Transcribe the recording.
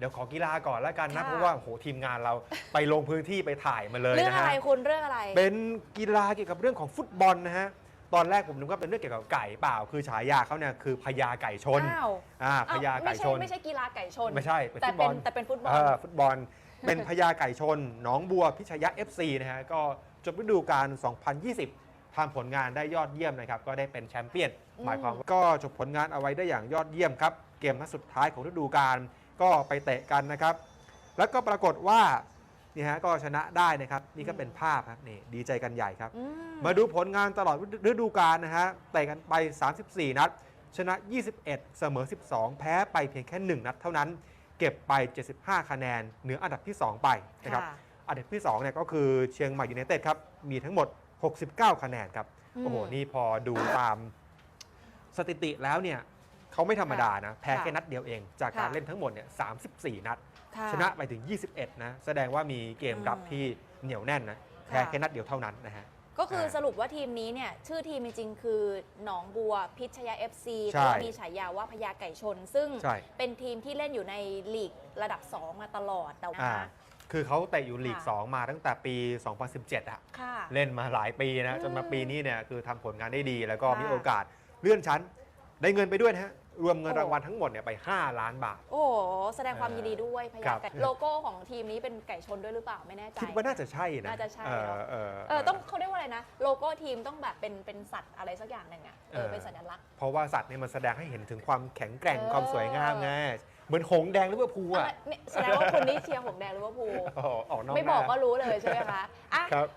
เดี๋ยวขอกีฬาก่อนแล้วกันนะ ค่ะ เพราะว่าโอ้โหทีมงานเราไปลงพื้นที่ไปถ่ายมาเลยเรื่องนะอะฮะไรคุณเรื่องอะไร เป็นกีฬาเกี่ยวกับเรื่องของฟุตบอลนะฮะตอนแรกผมนึกว่าเป็นเรื่องเกี่ยวกับไก่เปล่า คือฉายาเขาเนี่ยคือพญาไก่ชนอ้าวอ่าพอ้าวญาไก่ชน ไม่ใช่ไม่ใช่กีฬาไก่ชน ไม่ใช่เป็นแต่ฟุตบเป็อนล แต่เป็นฟุตบอล เออฟุตบอล เป็นพญาไก่ชน หนองบัวพิชยะ FC นะฮะ ก็จบฤดูกาล 2020 ทำผลงานได้ยอดเยี่ยมนะครับ ก็ได้เป็นแชมเปี้ยน อืม หมายความว่าก็จบผลงานเอาไว้ได้อย่างยอดเยี่ยมครับ เกมนัดสุดท้ายของฤดูกาล ก็ไปเตะกันนะครับ แล้วก็ปรากฏว่านี่ฮะก็ชนะได้นะครับนี่ก็เป็นภาพครับนี่ดีใจกันใหญ่ครับ อืมมาดูผลงานตลอดฤดูกาลนะฮะเตะกันไป 34 นัด ชนะ 21 เสมอ 12 แพ้ไปเพียงแค่ 1 นัดเท่านั้น เก็บไป 75 คะแนน เหนืออันดับที่ 2 ไปนะครับค่ะอันดับที่2เนี่ยก็คือเชียงใหม่ยูไนเต็ดครับ มีทั้งหมด 69 คะแนนครับ อืม โอ้โห นี่พอดูตามสถิติแล้วเนี่ย เขาไม่ธรรมดานะ แพ้แค่นัดเดียวเอง จากการค่ะเล่นทั้งหมดเนี่ย34นัดค่ะชนะไปถึง 21 นะ แสดงว่ามีเกมรับอืมที่เหนียวแน่นนะ แพ้ค่ะแค่นัดเดียวเท่านั้นนะฮะก็คืออ่าสรุปว่าทีมนี้เนี่ยชื่อทีมจริงๆคือหนองบัวพิชยา FC ใช่แต่ว่ามีฉายาว่าพญาไก่ชน ซึ่งใช่เป็นทีมที่เล่นอยู่ในลีกระดับ 2 มาตลอดแต่ว่าอ่าคือเขาเตะอยู่ลีกค่ะ2มาตั้งแต่ปี 2017อะค่ะ เล่นมาหลายปีนะอืมจนมาปีนี้เนี่ยคือทำผลงานได้ดี แล้วก็ค่ะมีโอกาสเลื่อนชั้น ได้เงินไปด้วยนะฮะ รวมเงินโอ้รางวัลทั้งหมดเนี่ยไป 5 ล้านบาท โอ้โหแสดงความยินดีด้วยพครัญาบไก่โลโก้ของทีมนี้เป็นไก่ชนด้วยหรือเปล่าไม่แน่ใจ คิดว่าน่าจะใช่นะน่าจะใช่เออเนอะ เออเออต้องเขาเรียกว่าอะไรนะ โลโก้ทีมต้องแบบเป็นเป็นสัตว์อะไรสักอย่างหนึ่งอะเออเออเป็นสัญลักษณ์ เพราะว่าสัตว์เนี่ยมันแสดงให้เห็นถึงความแข็งแกร่งเออ ความสวยงามไงเหมือนหงส์แดงหรือว่าพูลอะอะเนี่ยแสดงว่าคุณนี่เชียร์หงส์แดงหรือว่าภูลอ๋อออกนอกไม่บอกหน้า ก็รู้เลยใช่ไหมคะอะครับ